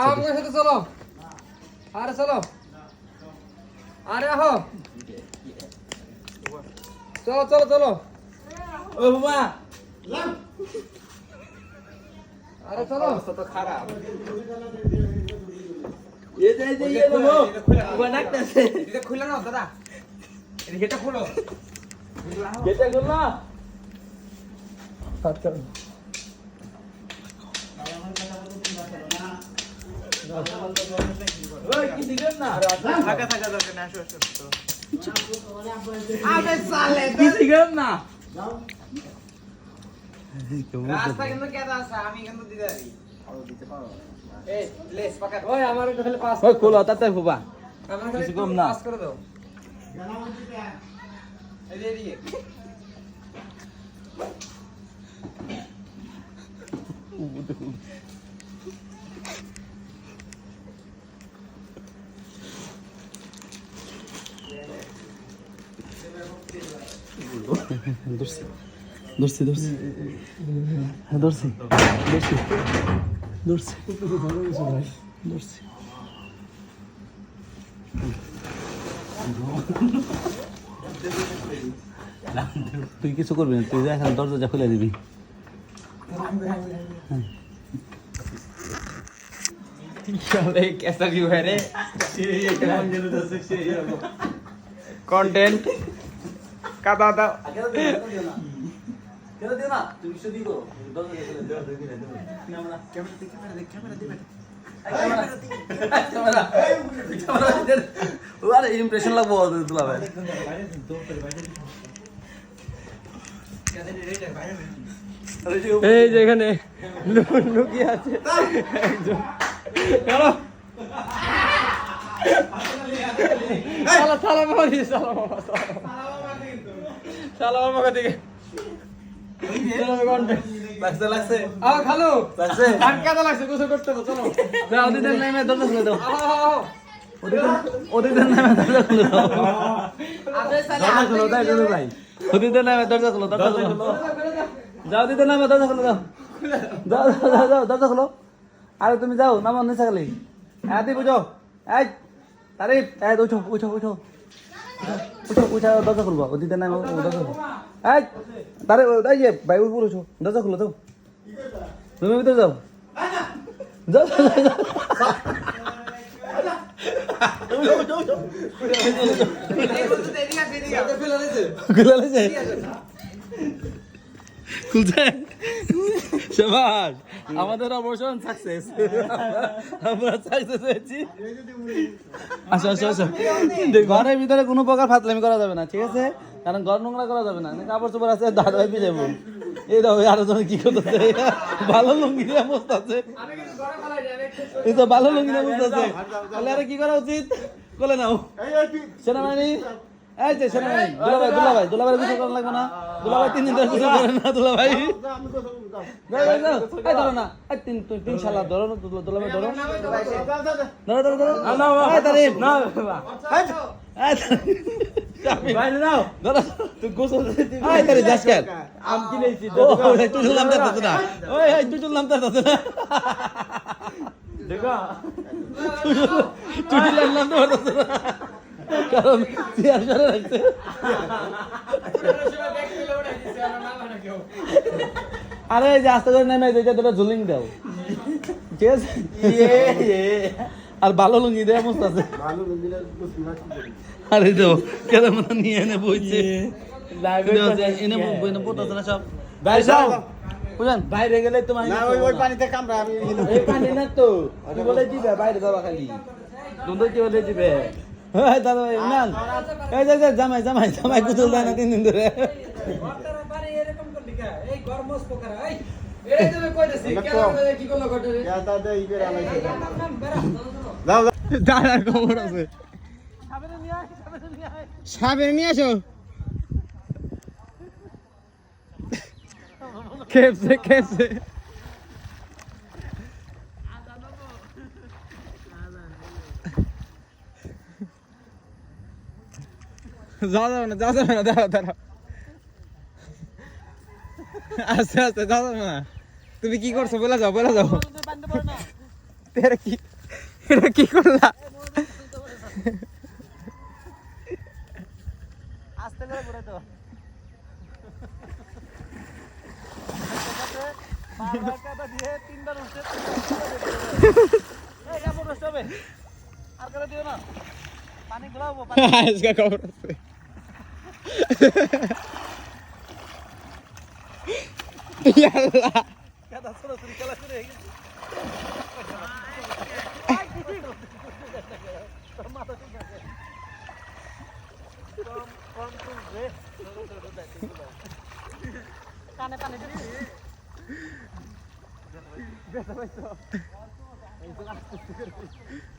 আচ্ছা আমার সাথে চলো আরে চলো আরে আহো চলো চলো চলো ও বাবা আরে চলো তো খারাপ এই যে এই যে এই বাবু বাবা ডাকতেছে এটা খুলে নাও দাদা এটা খুলো খালি তাতে ফুবা কিছু কম না। পাস করে দাও এই যে এদিকে ধরছি ধরছি ধরছি হ্যাঁ ধরছি ধরছি ধরছি ধরছি তুই কিছু করবি না তুই যা এখানে দরজা খুলে দিবি চলে कैसा व्यू है रे कंटेंट কাদা দাও এই যে এখানে লুকিয়ে আছে। একজন সালা সালা চলো। যাও ওদের নামে দরজা খুলে দাও। আহ, আহ, আহ। ওদের নামে দরজা খুলে দাও। দরজা খুলো তাই খুলো ভাই ওদের নামে দরজা খুলো দরজা খুলো যাও ওদের নামে দরজা খুলো দাও। যাও যাও যাও দরজা খুলো আরে তুমি যাও নামো নিচে খালি। হ্যাঁ দি বুঝো। এই তারিফ। এই উঠো উঠো উঠো। উঠো উঠো দরজা খুলবো। ওদের নামে দরজা খুলো এই তারে এই যে ভাই উপর উঠো দরজা খুলো যাও। তুমি ভিতরে যাও। যাও যাও, যাও, যাও। খুলে লেছে। খুলছে। সবাস আমাদের অবসর সাকসেস আমরা সাকসেস হয়েছি। আসো আসো ঘরের ভিতরে কোনো প্রকার ফাতলামি করা যাবে না ঠিক আছে? কারণ ঘর নোংরা করা যাবে না। কাপড় চোপড় আছে দাদা ভাই যাব এই দাও আরও জন কি করতেছে? ভালো লুঙ্গি দিয়ে অবস্থা আছে। এই তো ভালো লুঙ্গি দিয়ে অবস্থা আছে। তাহলে আরে কি করা উচিত? বলে নাও। সেনাবাহিনী? এই যে সেনাবাহিনী দুলাভাই দুলাভাই দুলাভাই গোসল করা লাগবে না দুলাভাই তিন দিন ধরে গোসল করে না দুলাভাই। এই ধরো না এই তিন তিন- শালা ধরো না দুলা- দুলাভাই ধরো ধরো ধরো ধরো এই না এই তারিফ। ভাই নাও ধরো তুই গোসল এই তারিফ যাস কেন আম কিনেছি ও তুই নাম তার না ওই তুই নাম তার না দেখো তুই নাম তো না কারণ চেয়ার সরে রাখছে। আরে যে আস্তে করে নেমে যেটা তোরা ঝুলিং দাও। ঠিক আছে? আর ভালো লুঙ্গি দেয় মস্ত আছে। আরে তো কেন নিয়ে এনে বইছে। এনে বই না পড়তেছে না সব। ভাই যাও। বুঝলেন? বাইরে গেলে তোমার না ওই ওই পানিতে কামড়া আমি এই পানি না তো। কি বলে দিবে? বাইরে যাবা খালি। দুধ কি বলে দিবে? দাদা ভাই ইমরান এই যে জামাই জামাই জামাই কুতুল দেয় না তিন দিন ধরে দাদার খবর আছে। সাবের নিয়ে আসো। খেপছে খেপছে। যাওয়া যাবে না যাওয়া যাবে না দাঁড়াও দাঁড়াও আস্তে আস্তে যাওয়া যাবে না তুমি কি করছ? বলে যাও বলে যাও। তেরা কি এটা কি করলা? আস্তে করে ঘুরে তো বারবার কাটা দিয়ে তিনবার উঠছে এই কাপড় নষ্ট হবে আর করে দিও। না পানি ঘোরাবো পানি আজকে খবর আছে ইয়াল্লা কাদা ছোড়া ছুরি খেলা শুরু হয়ে গেছে তোর মাথা ঠিক আছে কম কম তুলবে কানে পানি দিবি বেটা পাইছো এই তো আস্তে করে আমি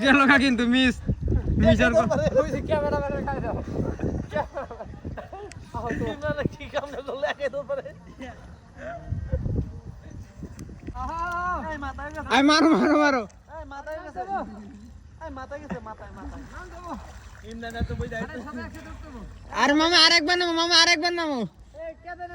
দিবার কিন্তু মিস মিসার আই মারো মারো মারো। মাথায় গেছে মাথায় মাথায় আর মামা আরেকবার নামো, মামা আরেকবার নামো।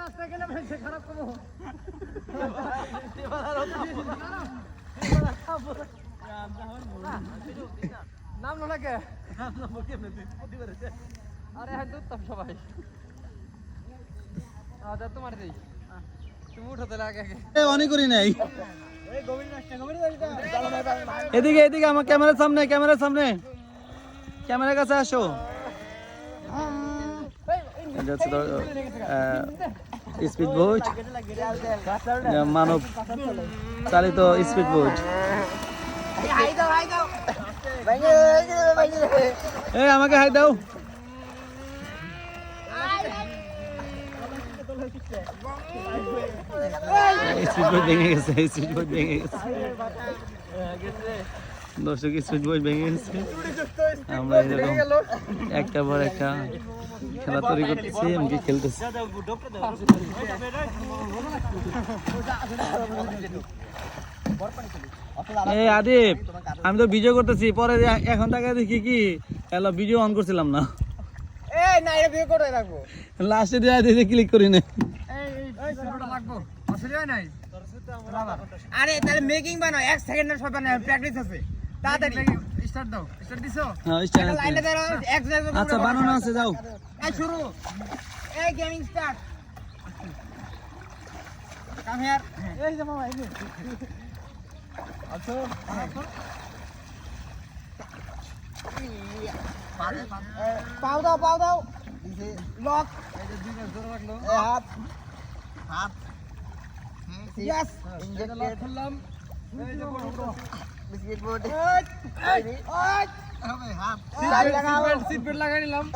রাস্তা গেলে খারাপ করব। নাম লাগে। আরে হ্যাঁ সবাই। আচ্ছা তোমার দেই। তুমি উঠো তাহলে আগে আগে। অনেক করি নাই। এদিকে এদিকে, আমার ক্যামেরার সামনে ক্যামেরার সামনে। ক্যামেরার কাছে আসো। Speed boat. মানব চালিত স্পিড বোট। এই আমাকে হাই দাও। ভেঙে গেছে বোট ভেঙে গেছে। দর্শক স্পিড বোট ভেঙে গেছে। আমরা একটা পর একটা খেলা তৈরি করতেছি এমনকি খেলতেছি? এই আদিপ আমি তো ভিডিও করতেছি পরে এখন তাকে দেখি কি হ্যালো ভিডিও অন করছিলাম না। এই না এটা বিয়ে করে রাখব। লাস্টে দিয়ে দিয়ে ক্লিক করি না এই নাই? আরে তাহলে মেকিং বানাও এক সেকেন্ডের সব বানাও প্র্যাকটিস আছে। তাড়াতাড়ি। স্টার্ট দাও স্টার্ট দিছো? হ্যাঁ start লাইনে দাঁড়াও এক জায়গায় আচ্ছা বানানো আছে যাও। এই শুরু। এই গেমিং স্টার্ট কাম হিয়ার এই যে মামা এই যে। পাও দাও পাও দাও। লক। হাত। হাত। Yes injected. খুললাম এই যে বড় বড়। বিস্কিট বোর্ড লাগাও সিট বেল্ট লাগাই নিলাম।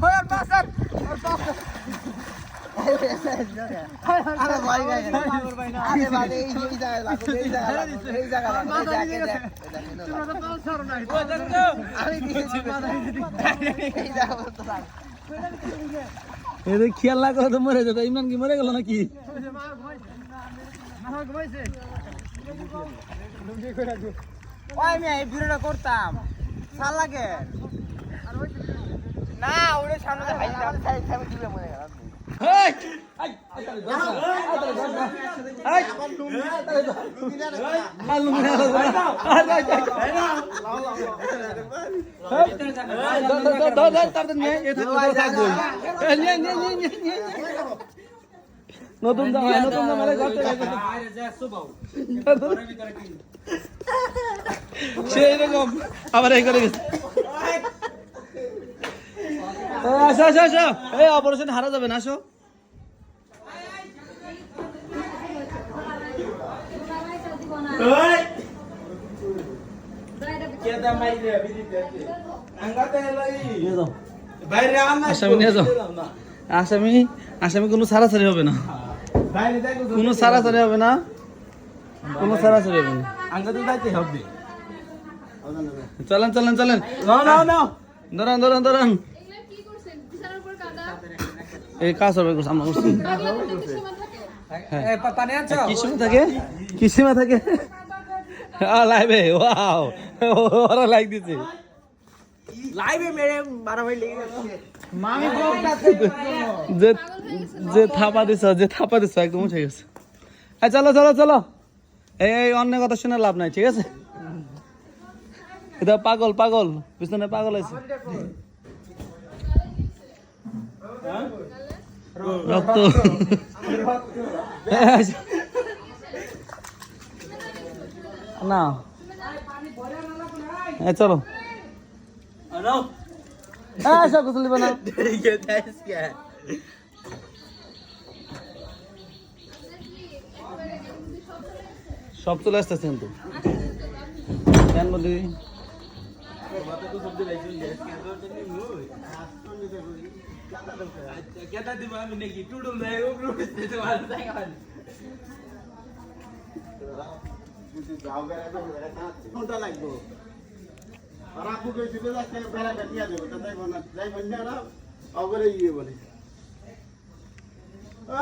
বলতে থাক এদের খেয়াল না করে তো মরে যেত ইমরান কি মরে গেল নাকি? আমি এই ভিডিওটা করতাম সাল লাগে না ওরে সামনে হাইতাম সাইড সাইড দিবে মনে হয় নতুন নতুন আবার এই করে আসো আসো আসো। এই অপারেশন হারা যাবে না আসো। আসামি নিয়ে আসামি আসামি কোনো সারি হবে না। কোনো সারাসারি হবে না। কোনো সারাসারি হবে না। চলেন চলেন চলেন। ধরান ধরান ধরান এই কাজ হবে আমরা করছি। কিছু সময় থাকে? কি সময় থাকে? লাইভে ওয়াও ওরা লাইক দিছে। লাইভে মেরে মারামারি লেগে গেছে। যে যে থাপা দিছ যে থাপা দিছ একদম উঠে গেছে। এই চলো চলো চলো। এই অন্য কথা শুনে লাভ নাই ঠিক আছে? এটা পাগল পাগল। পিছনে পাগল আছে রক্ত। না। এই চলো। হ্যাঁ সব কিছু লিবে না সব চলে আসতেছে কিন্তু কেন বলি লাগবো আর আপু কইছিল যে আজকে বেড়া বেটিয়া দেবো তা যাইব না যাইব না ওরা অগরে ইয়ে বলে। ও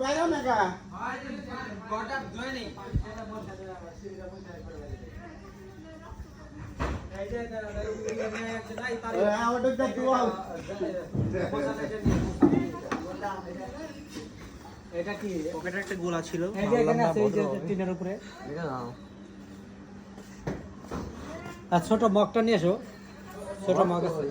বাইরে না কা আমাদের তো দুয়া এটা কি? পকেটে একটা গোলা ছিল টিনের উপরে। আর ছোট মগটা নিয়ে এসো। ছোট মগ আছে।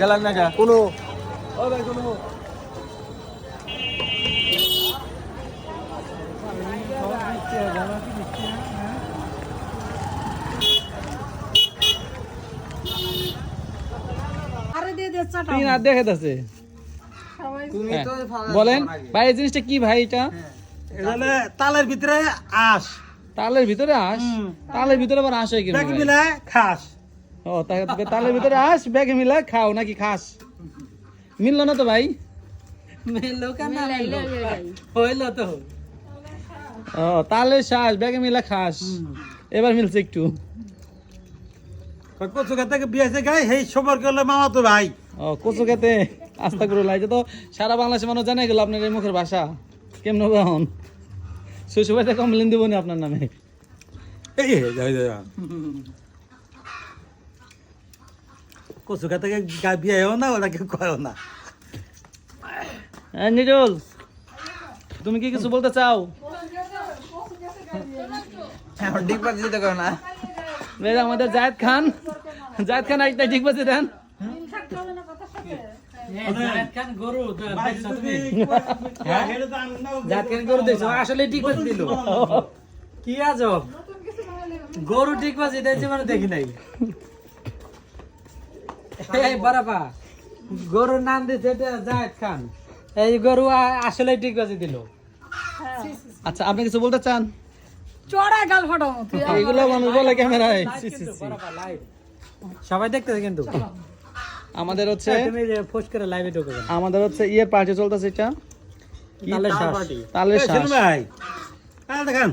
গেলাম না কোনো। তিন আর দেখে আছে তো বলেন ভাই এই জিনিসটা কি ভাই এটা? তালের ভিতরে আঁশ। তালের ভিতরে আস তালের ভিতরে আবার আস হয় কি খাস। ও তা- তালের ভিতরে আস ব্যাগে মিলা খাও নাকি খাস? মিললো না তো ভাই? হইল তো। ও তালের শ্বাস ব্যাগে মিলা খাস। এবার মিলছে একটু। কচু থেকে বিয়েছে গাই? সেই সবার করলে মামা তো ভাই। ও কচু খেতে আস্তা করে লাইছে তো সারা বাংলাদেশের মানুষ জানে গেল আপনার এই মুখের ভাষা। কেমন এখন? শ্বশুরবাড়িতে কমপ্লেন দিব না আপনার নামে। এই যাই যাই কচু থেকে গাই বিয়েও না ওটাকে কয়ও না। হ্যাঁ নিরুল তুমি কি কিছু বলতে চাও? এখন ডিগ পাক দিতে কর না? যে আমাদের জায়েদ খান জায়েদ খান একটা ঠিক বলছে দেন। আসলে ঠিক বাজি দিল। কি আজব? গরু ঠিক বাজি দিয়েছে মানে দেখি নাই। এই গরুর নাম দিয়েছে এটা জাহেদ খান এই গরু আসলে ঠিক বাজি দিল। আচ্ছা আপনি কিছু বলতে চান? চড়া গাল ফাটাও তুই এগুলো মানুষ বলে ক্যামেরায়। সবাই দেখতেছে কিন্তু। আমাদের হচ্ছে তুমি করে লাইভে ঢুকে আমাদের হচ্ছে ইয়ে পার্টি চলতেছে এটা। কি? তালের শ্বাস। তালের শ্বাস ভাই। হ্যাঁ দেখান।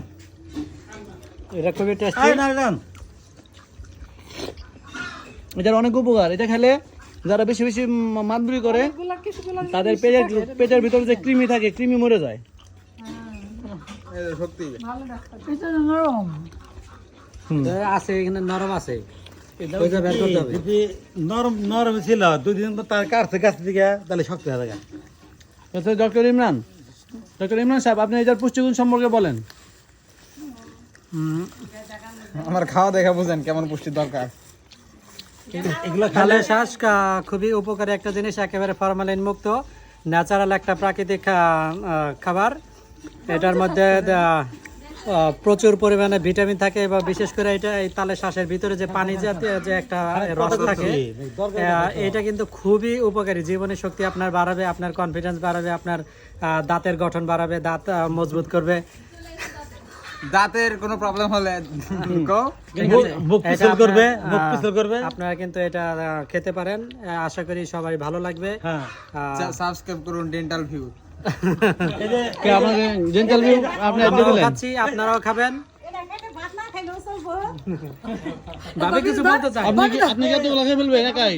এটা খুবই টেস্টি এটার অনেক উপকার। এটা খেলে যারা বেশি বেশি মাতবুরি করে তাদের পেটের পেটের ভিতরে যে কৃমি থাকে কৃমি মরে যায়। ভালো নরম আছে এখানে নরম আছে। যদি নরম নরম ছিল দুদিন পর তার গাছ থেকে তাহলে শক্ত হয়ে আচ্ছা ডক্টর ইমরান। ডক্টর ইমরান সাহেব আপনি এটার পুষ্টিগুণ সম্পর্কে বলেন। আমার খাওয়া দেখা বুঝেন কেমন পুষ্টি দরকার। শ্বাস খুবই উপকারী একটা জিনিস একেবারে ফরমালিন মুক্ত ন্যাচারাল একটা প্রাকৃতিক খাবার। এটার মধ্যে প্রচুর পরিমাণে ভিটামিন থাকে এবং বিশেষ করে এটা এই তালে শ্বাসের ভিতরে যে পানি জাতীয় যে একটা রস থাকে এটা কিন্তু খুবই উপকারী। জীবনী শক্তি আপনার বাড়াবে আপনার কনফিডেন্স বাড়াবে আপনার আহ, দাঁতের গঠন বাড়াবে দাঁত মজবুত করবে। দাঁতের কোনো প্রবলেম হলে পিছল করবে পিছল করবে। আপনারা কিন্তু এটা খেতে পারেন। আশা করি সবাই ভালো লাগবে। হ্যাঁ। সাবস্ক্রাইব করুন ডেন্টাল ভিউ ডেন্টাল খাচ্ছি আপনারাও খাবেন। ভাবে কিছু বলতে চাই আপনি কি আপনি কি এতগুলো খেয়ে ফেলবেন একাই?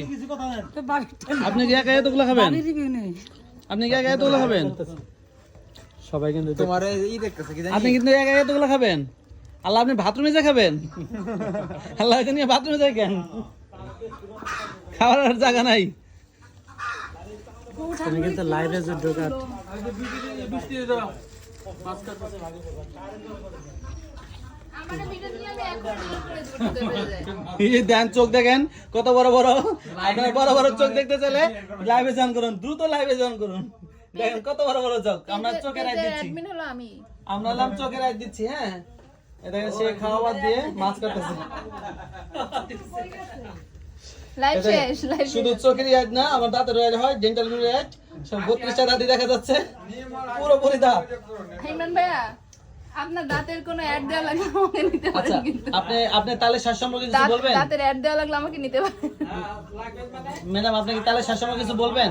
আপনি কি একাই এতগুলো খাবেন? আপনি কি একাই এতগুলো খাবেন? সবাই কিন্তু তোমার ই দেখতেছে কি জানি? আপনি কিন্তু এতগুলো খাবেন। আল্লাহ আপনি বাথরুমে যা খাবেন। আল্লাহ বাথরুমে যাই কেন? খাওয়ার আর জায়গা নাই। তুমি কিন্তু লাইভে যে ঢোকার। এই দেন চোখ দেখেন কত বড় বড়। আপনার বড় বড় চোখ দেখতে চলে লাইভে জয়েন করুন দ্রুত লাইভে জয়েন করুন। দেখেন কত বড় বড় চোখ আমরা রাইট দিচ্ছি। admin হলো আমি। আমরা চোখের রাইট দিচ্ছি হ্যাঁ? এটা সে খাওয়া দিয়ে মাছ কাটতেছে। লাইভ শেষ লাইভ শুধু চোখের না আমার দাঁতের রাইট হয় ডেন্টাল রাইট সব বত্রিশটা দাঁতই দেখা যাচ্ছে। পুরোপুরি দাঁত। ইমরান ভাইয়া আপনার দাঁতের কোনো অ্যাড দেওয়া লাগলে আমাকে নিতে আচ্ছা পারেন কিন্তু। আপনি আপনি তালে শ্বাস সম্পর্কে কিছু বলবেন? দাঁতের অ্যাড দেওয়া লাগলে আমাকে নিতে পারেন। ম্যাডাম আপনি কি তালে শ্বাস সম্পর্কে কিছু বলবেন?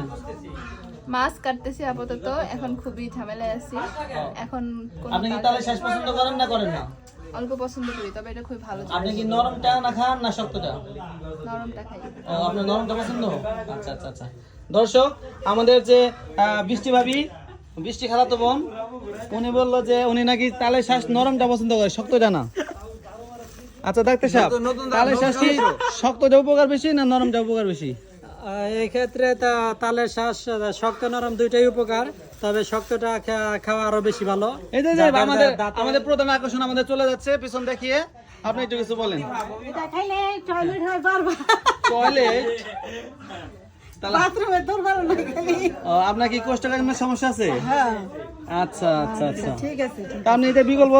মাছ কাটতেছি আপাতত। এখন খুবই ঝামেলায় আছি। এখন কোনো আপনি কি তালে শ্বাস পছন্দ করেন না করেন না? অল্প পছন্দ করি তবে এটা খুবই ভালো আপনি কি নরমটা না খান না শক্তটা নরমটা খাই। ও, আপনার নরমটা পছন্দ? আচ্ছা আচ্ছা আচ্ছা। দর্শক আমাদের যে বৃষ্টি ভাবি বৃষ্টি খালাতো বোন উনি বলল যে উনি নাকি তালে শ্বাস নরমটা পছন্দ করে শক্তটা না। আচ্ছা ডাক্তার সাহেব তালে শ্বাস কি শক্তটা উপকার বেশি না নরমটা উপকার বেশি? এই ক্ষেত্রে তা- তালের শ্বাস শক্ত নরম দুইটাই উপকার তবে শক্তটা খাওয়া আরও বেশি ভালো। এই যে যে আমাদের আমাদের প্রধান আকর্ষণ আমাদের চলে যাচ্ছে পিছন দেখিয়ে আপনি একটু কিছু বলেন। এটা খাইলে টয়লেট হয় বারবার। টয়লেট বাথরুমে দরবার না খালি। আপনার কি কোষ্ঠকাঠিন্যের সমস্যা আছে? আচ্ছা আচ্ছা আচ্ছা। ঠিক আছে আপনি এটা বিকল্প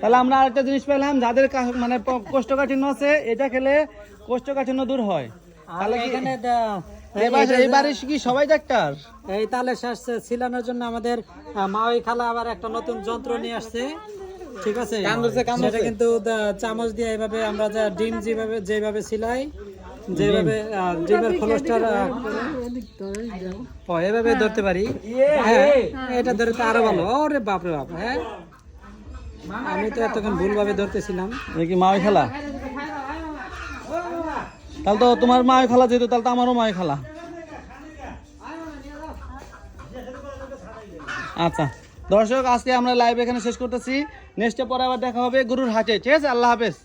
তাহলে আমরা আরেকটা জিনিস পেলাম যাদের মানে কোষ্ঠকাঠিন্য আছে এটা খেলে কোষ্ঠকাঠিন্য দূর হয়। তাহলে এখানে এবারে কি সবাই ডাক্তার? এই শ্বাস ছিলানোর জন্য আমাদের আহ, মাওই খালা আবার একটা নতুন যন্ত্র নিয়ে আসছে। ঠিক আছে? সেটা কিন্তু চামচ দিয়ে এইভাবে আমরা যা ডিম যেভাবে যেভাবে সিলাই যেভাবে ডিমের খোলসটার এভাবে ধরতে পারি। হ্যাঁ এটা ধরে তো আরও ভালো। ওরে বাপরে বাপ হ্যাঁ। আমি তো এতক্ষণ ভুলভাবে ধরতেছিলাম। মাওই খেলা? তাহলে তো তোমার মায় খালা যেহেতু, তাহলে তো আমারও মায় খালা। আচ্ছা দর্শক, আজকে আমরা লাইভ এখানে শেষ করতেছি। নেক্সটে পরে আবার দেখা হবে গুরুর হাটে। ঠিক আছে? আল্লাহ হাফেজ।